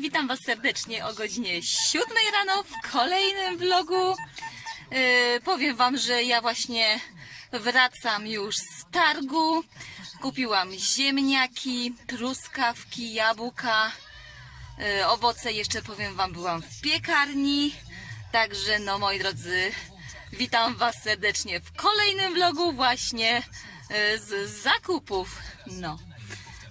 witam Was serdecznie o godzinie 7 rano w kolejnym vlogu. Yy, powiem Wam, że ja właśnie wracam już z targu. Kupiłam ziemniaki, truskawki, jabłka, yy, owoce. Jeszcze powiem Wam, byłam w piekarni. Także no moi drodzy, witam Was serdecznie w kolejnym vlogu właśnie yy, z zakupów. No.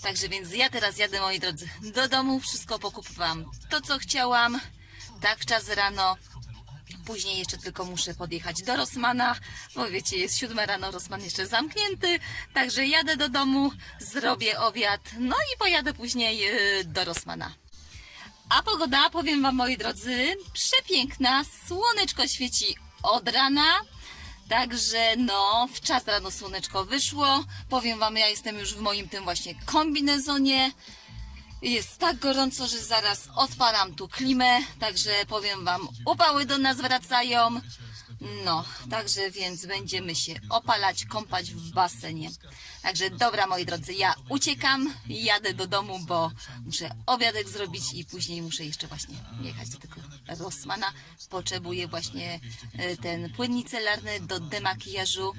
Także więc ja teraz jadę, moi drodzy, do domu. Wszystko pokupowałam to, co chciałam. Tak w czas rano. Później jeszcze tylko muszę podjechać do Rosmana, bo wiecie, jest siódma rano, Rosman jeszcze zamknięty. Także jadę do domu, zrobię obiad, no i pojadę później yy, do Rosmana. A pogoda, powiem Wam, moi drodzy, przepiękna. Słoneczko świeci od rana. Także no, w czas rano słoneczko wyszło. Powiem Wam, ja jestem już w moim tym właśnie kombinezonie. Jest tak gorąco, że zaraz odpalam tu klimę. Także powiem Wam, upały do nas wracają. No, także więc będziemy się opalać, kąpać w basenie. Także dobra, moi drodzy, ja uciekam, jadę do domu, bo muszę obiadek zrobić i później muszę jeszcze właśnie jechać do tego Rossmana. Potrzebuję właśnie e, ten płyn micelarny do demakijażu,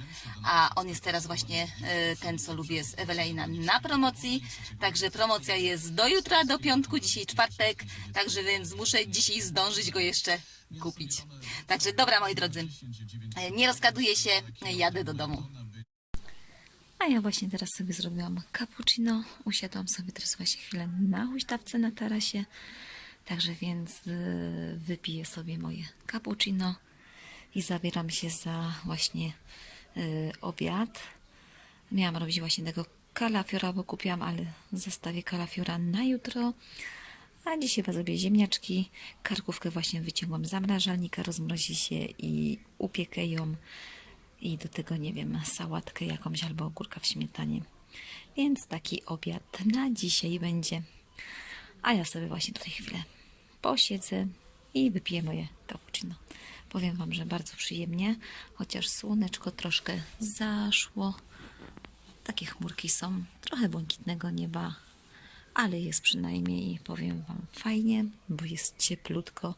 a on jest teraz właśnie e, ten, co lubię z Ewelina na promocji. Także promocja jest do jutra, do piątku, dzisiaj czwartek, także więc muszę dzisiaj zdążyć go jeszcze kupić. Także dobra, moi drodzy, e, nie rozkaduję się, jadę do domu. A ja właśnie teraz sobie zrobiłam cappuccino. Usiadłam sobie teraz właśnie chwilę na huśtawce na tarasie. Także więc y, wypiję sobie moje cappuccino i zabieram się za właśnie obiad. Miałam robić właśnie tego kalafiora, bo kupiłam, ale zostawię kalafiora na jutro. A dzisiaj zrobię ziemniaczki. Karkówkę właśnie wyciągłam z zamrażalnika, rozmrozi się i upiekę ją. I do tego, nie wiem, sałatkę jakąś albo ogórka w śmietanie. Więc taki obiad na dzisiaj będzie. A ja sobie właśnie tutaj chwilę posiedzę i wypiję moje cappuccino. Powiem Wam, że bardzo przyjemnie, chociaż słoneczko troszkę zaszło. Takie chmurki są, trochę błękitnego nieba, ale jest przynajmniej, powiem Wam, fajnie, bo jest cieplutko.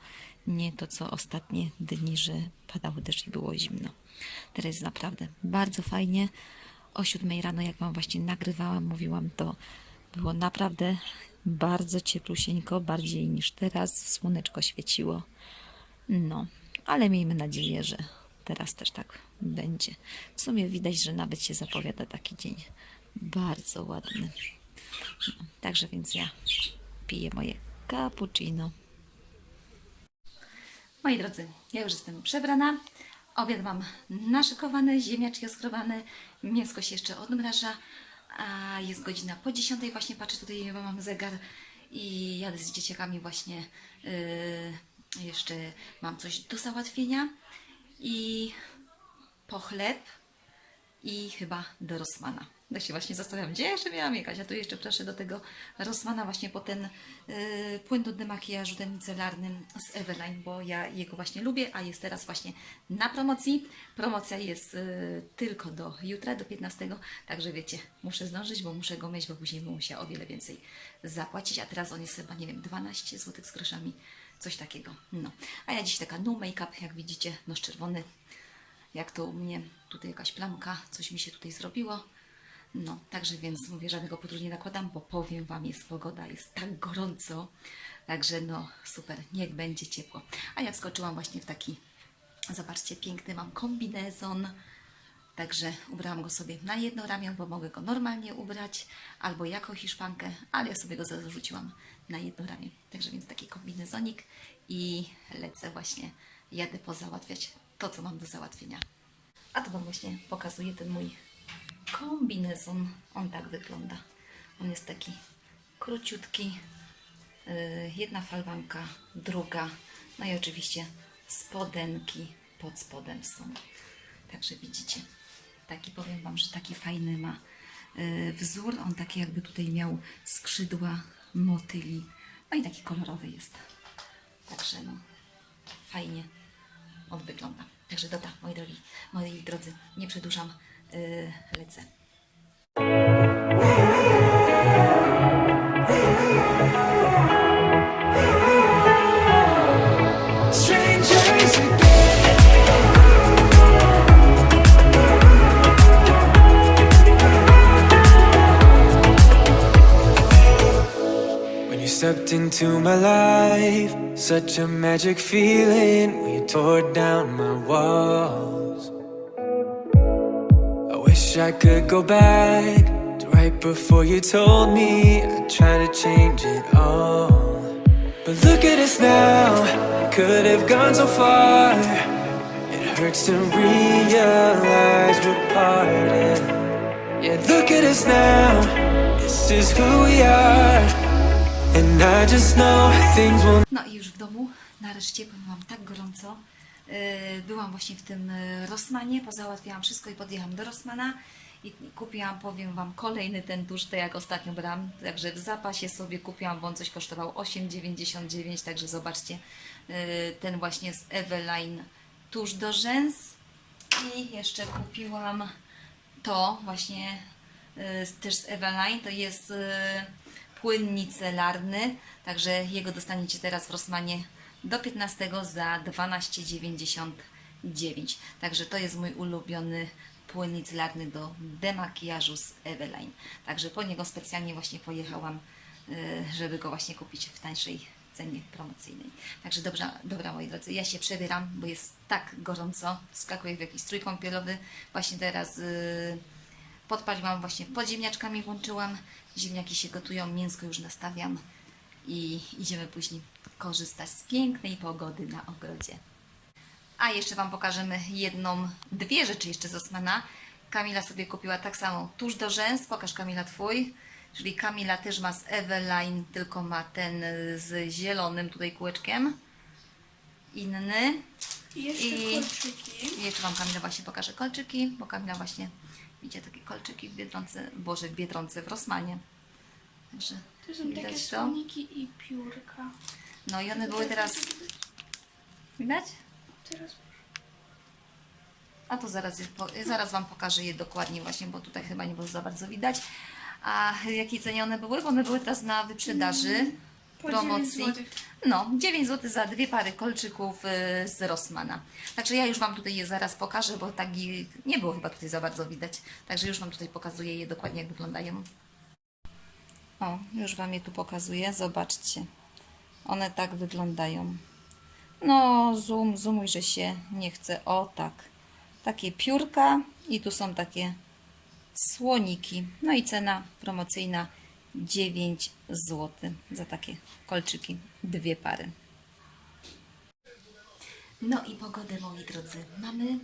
Nie to, co ostatnie dni, że padał deszcz i było zimno. Teraz jest naprawdę bardzo fajnie. O siódmej rano, jak Wam właśnie nagrywałam, mówiłam, to było naprawdę bardzo cieplusieńko, bardziej niż teraz. Słoneczko świeciło. No, ale miejmy nadzieję, że teraz też tak będzie. W sumie widać, że nawet się zapowiada taki dzień bardzo ładny. Także więc ja piję moje cappuccino. Moi drodzy, ja już jestem przebrana. Obiad mam naszykowany, ziemniaczki oskrobane, mięsko się jeszcze odmraża, a jest godzina po 10. Właśnie patrzę tutaj, mam zegar i jadę z dzieciakami właśnie. Yy, jeszcze mam coś do załatwienia i po chleb i chyba do Rosmana. Tak się właśnie zastanawiam, gdzie jeszcze miałam jechać, a tu jeszcze proszę do tego Rosmana właśnie po ten y, płyn do demakijażu, ten micelarny z Eveline, bo ja jego właśnie lubię, a jest teraz właśnie na promocji. Promocja jest y, tylko do jutra, do 15, także wiecie, muszę zdążyć, bo muszę go mieć, bo później bym musiała o wiele więcej zapłacić, a teraz on jest chyba, nie wiem, 12 zł z groszami, coś takiego. No, a ja dziś taka no make-up, jak widzicie, noż czerwony, jak to u mnie, tutaj jakaś plamka, coś mi się tutaj zrobiło. No, także więc mówię, żadnego pudru nie nakładam, bo powiem Wam, jest pogoda, jest tak gorąco, także no super, niech będzie ciepło. A ja wskoczyłam właśnie w taki, zobaczcie, piękny mam kombinezon, także ubrałam go sobie na jedno ramię, bo mogę go normalnie ubrać, albo jako hiszpankę, ale ja sobie go zarzuciłam na jedno ramię. Także więc taki kombinezonik i lecę właśnie, jadę pozałatwiać to, co mam do załatwienia. A to Wam właśnie pokazuję ten mój kombinezon. On tak wygląda. On jest taki króciutki. Yy, Jedna falbanka, druga. No i oczywiście spodenki pod spodem są. Także widzicie. Taki powiem Wam, że taki fajny ma yy, wzór. On taki jakby tutaj miał skrzydła motyli. No i taki kolorowy jest. Także no, fajnie on wygląda. Także dobra, moi drogi, moi drodzy, nie przedłużam, Eh, lecę. stepped into my life Such a magic feeling. We tore down my walls. Wish I could go back to right before you told me I'd try to change it all. But look at us now, could have gone so far. It hurts to realize we're parted. Yeah, look at us now, this is who we are. And I just know things will No i już w domu, nareszcie, powiem Wam, tak gorąco. Yy, Byłam właśnie w tym yy, Rossmanie, pozałatwiałam wszystko i podjechałam do Rossmana i kupiłam, powiem Wam, kolejny ten tusz, tak jak ostatnio brałam, także w zapasie sobie kupiłam, bo on coś kosztował 8,99, także zobaczcie, yy, ten właśnie z Eveline tusz do rzęs. I jeszcze kupiłam to właśnie y, też z Eveline, to jest y, płyn micelarny, także jego dostaniecie teraz w Rossmanie do 15 za 12,99. Także to jest mój ulubiony płyn micelarny do demakijażu z Eveline. Także po niego specjalnie właśnie pojechałam, y, żeby go właśnie kupić w tańszej cenie promocyjnej. Także dobrze, dobra moi drodzy, ja się przebieram, bo jest tak gorąco, skakuję w jakiś strój kąpielowy. Właśnie teraz y, podpaliłam właśnie pod ziemniaczkami, włączyłam, ziemniaki się gotują, mięsko już nastawiam i idziemy później korzystać z pięknej pogody na ogrodzie. A jeszcze Wam pokażemy jedną, dwie rzeczy jeszcze z Osmana. Kamila sobie kupiła tak samo tuż do rzęs. Pokaż Kamila Twój. Czyli Kamila też ma z Eveline, tylko ma ten z zielonym tutaj kółeczkiem. Inny. I jeszcze I- kolczyki. Jeszcze Wam Kamila właśnie pokaże kolczyki, bo Kamila właśnie widzicie takie kolczyki w Biedronce, Boże w Biedronce, w Rosmanie. Także To są takie to. słoniki i piórka. No i one były teraz, widać? Teraz A to zaraz, je zaraz Wam pokażę je dokładnie właśnie, bo tutaj chyba nie było za bardzo widać. A jakiej cenie one były? Bo one były teraz na wyprzedaży, po promocji. 9 złotych. No, 9 zł za dwie pary kolczyków y, z Rossmana. Także ja już Wam tutaj je zaraz pokażę, bo tak nie było chyba tutaj za bardzo widać. Także już Wam tutaj pokazuję je dokładnie, jak wyglądają. O, już Wam je tu pokazuję. Zobaczcie. One tak wyglądają. No, zoom, zoomuj, że się nie chce. O, tak. Takie piórka i tu są takie słoniki. No i cena promocyjna 9 zł za takie kolczyki, dwie pary. No i pogodę, moi drodzy, mamy.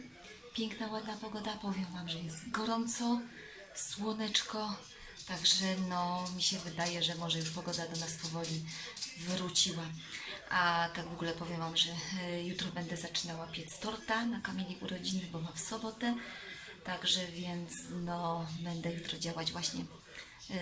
Piękna, ładna pogoda. Powiem Wam, że jest gorąco, słoneczko. Także no, mi się wydaje, że może już pogoda do nas powoli wróciła. A tak w ogóle powiem Wam, że y, jutro będę zaczynała piec torta na Kamili urodziny, bo ma w sobotę. Także więc no, będę jutro działać właśnie yy,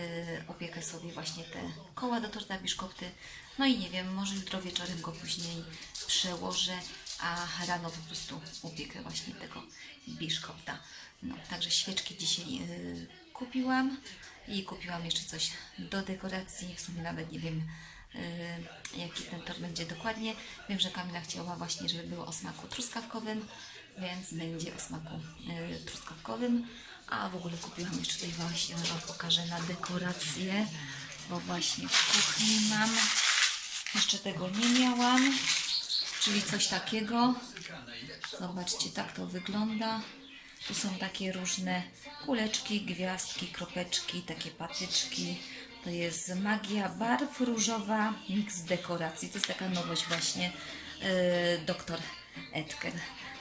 opiekę sobie właśnie te koła do torta biszkopty. No i nie wiem, może jutro wieczorem go później przełożę, a rano po prostu upiekę właśnie tego biszkopta. No, także świeczki dzisiaj yy, kupiłam i kupiłam jeszcze coś do dekoracji. W sumie nawet nie wiem, yy, jaki ten tort będzie dokładnie. Wiem, że Kamila chciała właśnie, żeby było o smaku truskawkowym, więc będzie o smaku yy, truskawkowym. A w ogóle kupiłam jeszcze tutaj właśnie, Wam pokażę na dekorację, bo właśnie w kuchni mam. Jeszcze tego nie miałam, czyli coś takiego. Zobaczcie, tak to wygląda. Tu są takie różne kuleczki, gwiazdki, kropeczki, takie patyczki. To jest magia barw różowa, miks dekoracji. To jest taka nowość właśnie yy, doktor Edker.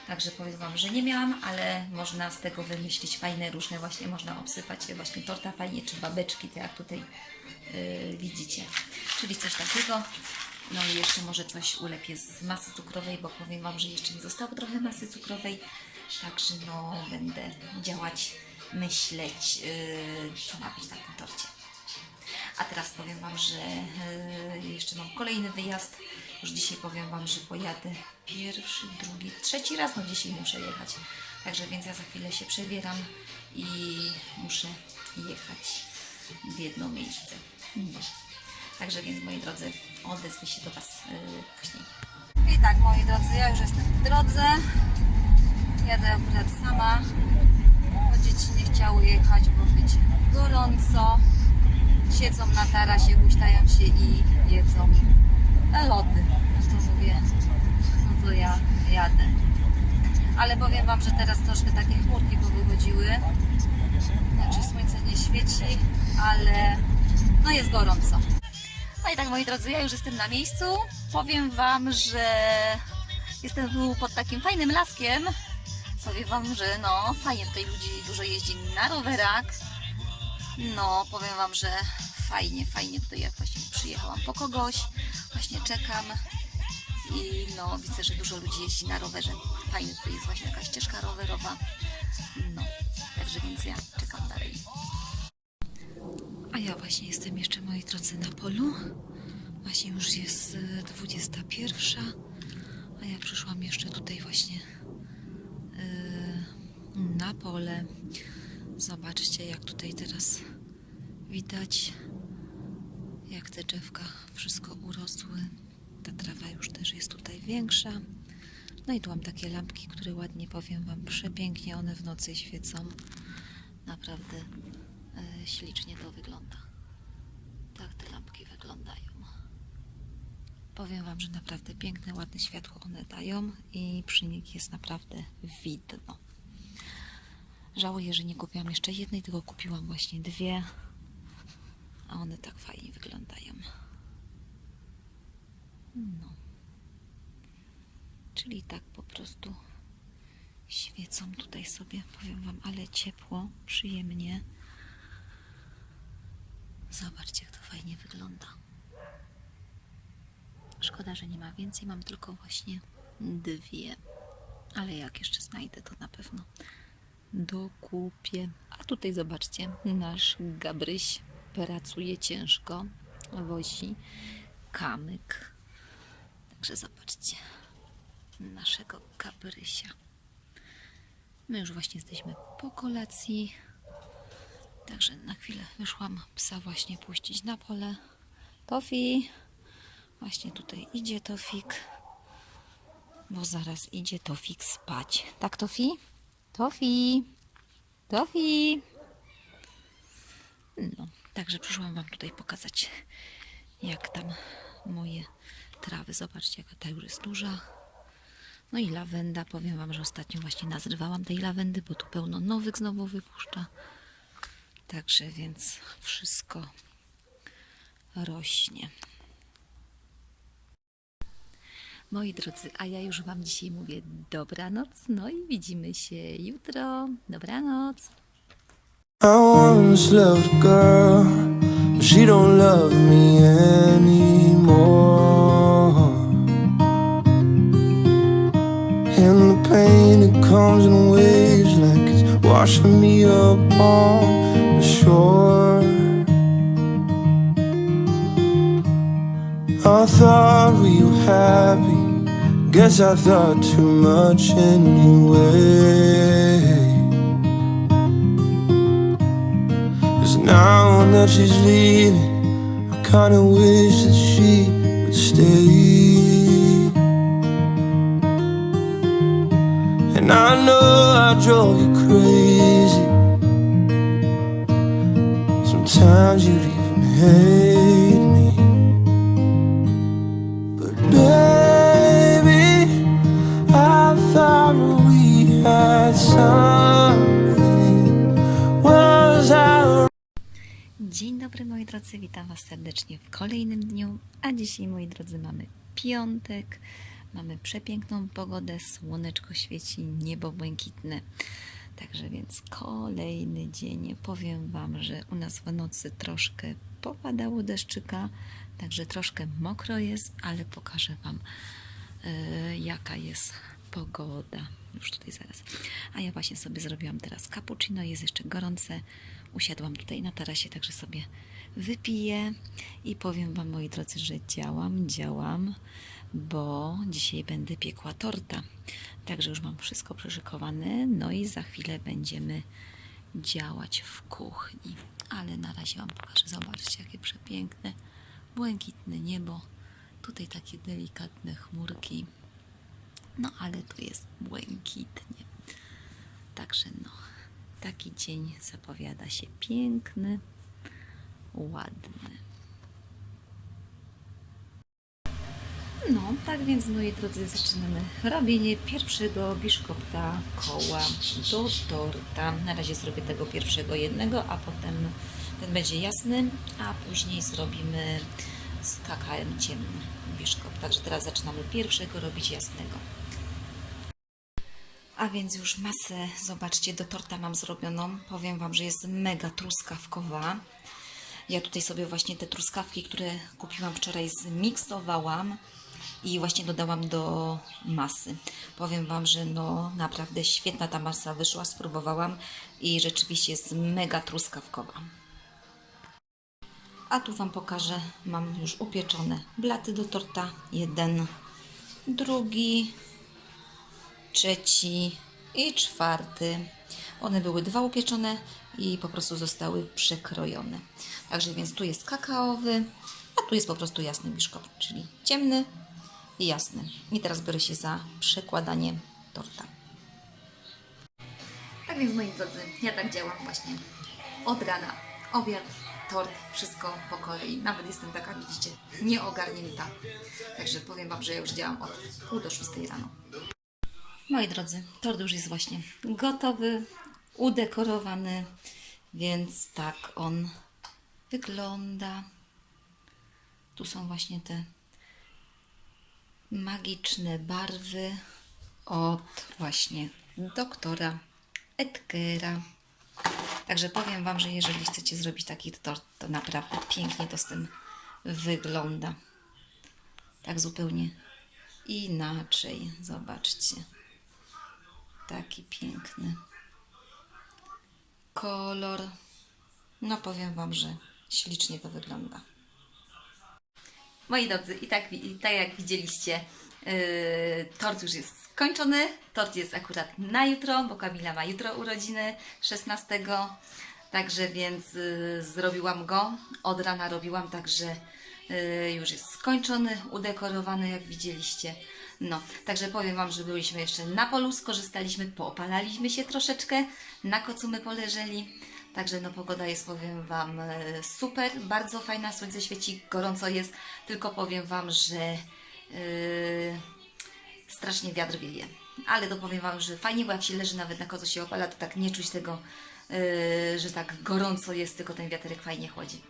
Także powiem Wam, że nie miałam, ale można z tego wymyślić fajne różne właśnie, można obsypać je właśnie torta fajnie, czy babeczki, tak jak tutaj yy, widzicie. Czyli coś takiego. No i jeszcze może coś ulepię z masy cukrowej, bo powiem Wam, że jeszcze mi zostało trochę masy cukrowej. Także no będę działać, myśleć, yy, co ma być na tym torcie. A teraz powiem Wam, że yy, jeszcze mam kolejny wyjazd. Już dzisiaj powiem Wam, że pojadę pierwszy, drugi, trzeci raz. No dzisiaj muszę jechać. Także więc ja za chwilę się przebieram i muszę jechać w jedno miejsce. No. Także więc moi drodzy, odezwę się do Was yy, później. I tak moi drodzy, ja już jestem w drodze. Jadę akurat sama, bo dzieci nie chciały jechać, bo być gorąco. siedzą na tarasie, huśtają się i jedzą lody. No to mówię, no to ja jadę. Ale powiem Wam, że teraz troszkę takie chmurki powychodziły. Znaczy słońce nie świeci, ale no jest gorąco. No i tak moi drodzy, ja już jestem na miejscu. Powiem Wam, że jestem pod takim fajnym laskiem. Powiem Wam, że no fajnie tutaj ludzi dużo jeździ na rowerach. No powiem Wam, że fajnie, fajnie tutaj jak właśnie przyjechałam po kogoś. Właśnie czekam i no widzę, że dużo ludzi jeździ na rowerze. Fajnie tutaj jest właśnie jakaś ścieżka rowerowa. No, także więc ja czekam dalej. A ja właśnie jestem jeszcze, moi drodzy, na polu. Właśnie już jest y, 21. A ja przyszłam jeszcze tutaj właśnie na pole. Zobaczcie, jak tutaj teraz widać, jak te drzewka wszystko urosły. Ta trawa już też jest tutaj większa. No i tu mam takie lampki, które ładnie powiem Wam, przepięknie one w nocy świecą. Naprawdę e, ślicznie to wygląda. Tak te lampki wyglądają. Powiem Wam, że naprawdę piękne, ładne światło one dają i przy nich jest naprawdę widno. Żałuję, że nie kupiłam jeszcze jednej, tylko kupiłam właśnie dwie. A one tak fajnie wyglądają. No. Czyli tak po prostu świecą tutaj sobie, powiem Wam, ale ciepło, przyjemnie. Zobaczcie, jak to fajnie wygląda. Szkoda, że nie ma więcej, mam tylko właśnie dwie. Ale jak jeszcze znajdę, to na pewno dokupię. A tutaj zobaczcie, nasz Gabryś pracuje ciężko, wozi kamyk. Także zobaczcie naszego Gabrysia. My już właśnie jesteśmy po kolacji. Także na chwilę wyszłam psa właśnie puścić na pole. Tofi! Właśnie tutaj idzie Tofik. Bo zaraz idzie Tofik spać. Tak, Tofi? Tofi! Tofi! No, także przyszłam Wam tutaj pokazać, jak tam moje trawy. Zobaczcie, jaka ta już jest duża. No i lawenda. Powiem Wam, że ostatnio właśnie nazrywałam tej lawendy, bo tu pełno nowych znowu wypuszcza. Także więc wszystko rośnie. Moi drodzy, a ja już Wam dzisiaj mówię dobranoc, no i widzimy się jutro. Dobranoc. I once loved a girl, she don't love me anymore. And the pain it comes in waves like it's washing me up on the shore. I thought we happy. Guess I thought too much anyway. Cause now that she's leaving, I kinda wish that she would stay. And I know I drove you crazy. Sometimes you'd even hate Dzień dobry moi drodzy, witam Was serdecznie w kolejnym dniu, a dzisiaj moi drodzy mamy piątek, mamy przepiękną pogodę, słoneczko świeci, niebo błękitne. Także więc kolejny dzień. Powiem Wam, że u nas w nocy troszkę popadało deszczyka, także troszkę mokro jest, ale pokażę Wam e, jaka jest pogoda. Już tutaj zaraz. A ja właśnie sobie zrobiłam teraz cappuccino, jest jeszcze gorące. Usiadłam tutaj na tarasie, także sobie wypiję i powiem Wam, moi drodzy, że działam, działam, bo dzisiaj będę piekła torta. Także już mam wszystko przyszykowane, no i za chwilę będziemy działać w kuchni. Ale na razie Wam pokażę, zobaczcie, jakie przepiękne, błękitne niebo. Tutaj takie delikatne chmurki. No ale tu jest błękitnie. Także no, taki dzień zapowiada się piękny. ładny. No, tak więc moi drodzy, zaczynamy robienie pierwszego biszkopta koła do torta. Na razie zrobię tego pierwszego jednego, a potem ten będzie jasny, a później zrobimy z kakałem ciemnym biszkopt. Także teraz zaczynamy pierwszego robić jasnego. A więc już masę, zobaczcie, do torta mam zrobioną. Powiem Wam, że jest mega truskawkowa. Ja tutaj sobie właśnie te truskawki, które kupiłam wczoraj, zmiksowałam i właśnie dodałam do masy. Powiem Wam, że no naprawdę świetna ta masa wyszła, spróbowałam i rzeczywiście jest mega truskawkowa. A tu Wam pokażę, mam już upieczone blaty do torta. Jeden, drugi, trzeci i czwarty. One były dwa upieczone i po prostu zostały przekrojone. Także więc tu jest kakaowy, a tu jest po prostu jasny biszkopt, czyli ciemny i jasny. I teraz biorę się za przekładanie torta. Tak więc moi drodzy, ja tak działam właśnie od rana. Obiad, tort, wszystko po kolei. Nawet jestem taka, widzicie, nieogarnięta. Także powiem Wam, że ja już działam od pół do szóstej rano. Moi drodzy, tort już jest właśnie gotowy, udekorowany, więc tak on wygląda. Tu są właśnie te magiczne barwy od właśnie doktora Edgera. Także powiem Wam, że jeżeli chcecie zrobić taki tort, to naprawdę pięknie to z tym wygląda. Tak zupełnie inaczej. Zobaczcie. Taki piękny kolor. No powiem Wam, że ślicznie to wygląda. Moi drodzy, i tak, i tak jak widzieliście, tort już jest skończony. Tort jest akurat na jutro, bo Kamila ma jutro urodziny 16. Także więc yy, zrobiłam go. Od rana robiłam, także yy, już jest skończony, udekorowany, jak widzieliście. No, także powiem Wam, że byliśmy jeszcze na polu, skorzystaliśmy, poopalaliśmy się troszeczkę, na kocu my poleżeli. Także no pogoda jest, powiem Wam, e, super, bardzo fajna, słońce świeci, gorąco jest, tylko powiem Wam, że yy, strasznie wiatr wieje. Ale to powiem Wam, że fajnie, bo jak się leży nawet na kocu się opala, to tak nie czuć tego, yy, że tak gorąco jest, tylko ten wiaterek fajnie chłodzi.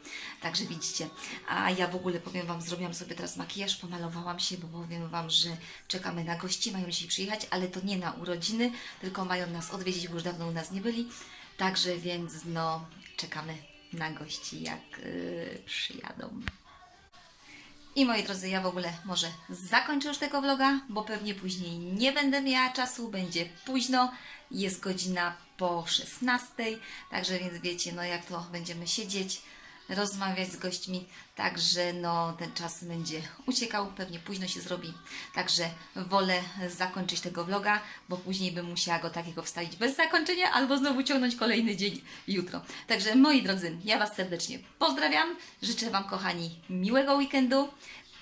Także widzicie. A ja w ogóle powiem Wam, zrobiłam sobie teraz makijaż, pomalowałam się, bo powiem Wam, że czekamy na gości, mają dzisiaj przyjechać, ale to nie na urodziny, tylko mają nas odwiedzić, bo już dawno u nas nie byli. Także więc no, czekamy na gości, jak yy, przyjadą. I moi drodzy, ja w ogóle może zakończę już tego vloga, bo pewnie później nie będę miała czasu, będzie późno, jest godzina po 16, także więc wiecie, no jak to będziemy siedzieć, rozmawiać z gośćmi, także no ten czas będzie uciekał, pewnie późno się zrobi, także wolę zakończyć tego vloga, bo później bym musiała go takiego wstawić bez zakończenia, albo znowu ciągnąć kolejny dzień jutro. Także moi drodzy, ja Was serdecznie pozdrawiam, życzę Wam kochani miłego weekendu,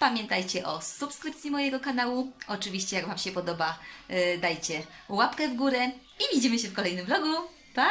Pamiętajcie o subskrypcji mojego kanału. Oczywiście, jak Wam się podoba, yy, dajcie łapkę w górę i widzimy się w kolejnym vlogu. Pa!